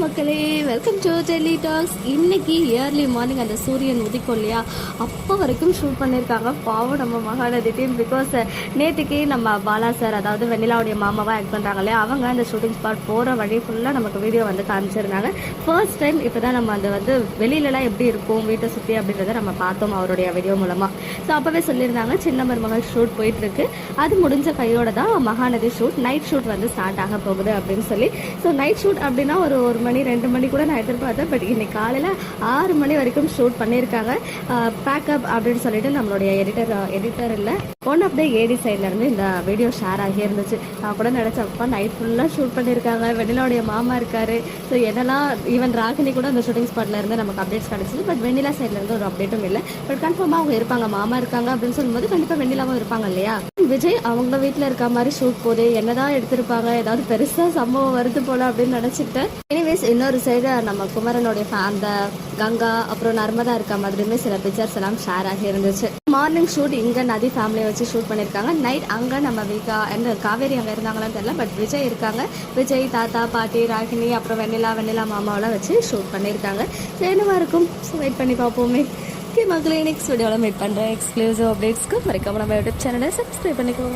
மக்களே welcome to Delhi talks இன்னைக்கு early morning அந்த சூரியன் உதிக்கும் இல்லையா? அப்போ வரைக்கும் ஷூட் பண்ணியிருக்காங்க பாவம் நம்ம மகாநதி டீம் பிகாஸ் நேற்றுக்கு நம்ம பாலா சார் அதாவது வெண்ணிலாவுடைய மாமாவாக ஆக்ட் பண்ணுறாங்க இல்லையா? அவங்க அந்த ஷூட்டிங் ஸ்பாட் போகிற வழி ஃபுல்லாக நமக்கு வீடியோ வந்து காமிச்சிருந்தாங்க. ஃபர்ஸ்ட் டைம் இப்போ தான் நம்ம அந்த வந்து வெளியிலலாம் எப்படி இருக்கும் வீட்டை சுற்றி அப்படின்றத நம்ம பார்த்தோம் அவருடைய வீடியோ மூலமாக ஸோ அப்போவே சொல்லியிருந்தாங்க சின்ன மருமகள் ஷூட் போயிட்டுருக்கு. அது முடிஞ்ச கையோட தான் மகாநதி ஷூட் நைட் ஷூட் வந்து ஸ்டார்ட் ஆக போகுது அப்படின்னு சொல்லி. ஸோ நைட் ஷூட் அப்படின்னா ஒரு ஒரு மணி ரெண்டு மணி கூட நான் எதிர்பார்த்தேன். பட் இன்னைக்கு காலையில் ஆறு மணி வரைக்கும் ஷூட் பண்ணியிருக்காங்க. பேக்கப் அப்படின்னு சொல்லிட்டு நம்மளுடைய எடிட்டர் எடிட்டர் இல்லை one of the A D சைட்லேருந்து இந்த வீடியோ ஷேர் ஆகியே இருந்துச்சு. நான் கூட நினச்சப்பா நைட் ஃபுல்லாக ஷூட் பண்ணியிருக்காங்க. வெண்ணிலாவுடைய மாமா இருக்காரு. ஸோ என்னெல்லாம் ஈவன் ராகினி கூட அந்த ஷூட்டிங் ஸ்பாட்ல இருந்து நமக்கு அப்டேட்ஸ் கிடச்சிது. பட் வெண்ணிலா சைட்லேருந்து ஒரு அப்டேட்டும் இல்லை. பட் கன்ஃபார்மாக அவங்க இருப்பாங்க. மாமா இருக்காங்க அப்படின்னு சொல்லும்போது கண்டிப்பாக வெண்ணிலாவும் இருப்பாங்க இல்லையா? விஜய் அவங்க வீட்டில் இருக்க மாதிரி ஷூட் போதே என்னதான் எடுத்திருப்பாங்க? ஏதாவது பெருசாக சம்பவம் வருது போல அப்படின்னு நினச்சிக்கிட்டேன். அதர்வைஸ் இன்னொரு சைடு நம்ம குமரனுடைய அந்த கங்கா அப்புறம் நர்மதா இருக்க மாதிரியுமே சில பிக்சர்ஸ் எல்லாம் ஷேர் ஆகி இருந்துச்சு. மார்னிங் ஷூட் இங்கே நதி ஃபேமிலியை வச்சு ஷூட் பண்ணியிருக்காங்க நைட் அங்கே நம்ம விகா என்ன காவேரி அங்கே இருந்தாங்களான்னு தெரியல பட் விஜய் இருக்காங்க. விஜய் தாத்தா பாட்டி ராகினி அப்புறம் வெண்ணிலா வெண்ணிலா மாமாவெல்லாம் வச்சு ஷூட் பண்ணியிருக்காங்க So, என்னவா இருக்கும்? வெயிட் பண்ணி பார்ப்போமே. ஓகே மக்களே நெக்ஸ்ட் வீடியோவில் மீட் பண்ணுறேன் எக்ஸ்க்ளூசிவ் அப்டேட்ஸ்க்கு மறக்காம நம்ம யூடியூப் சேனலை சப்ஸ்கிரைப் பண்ணிக்கோங்க.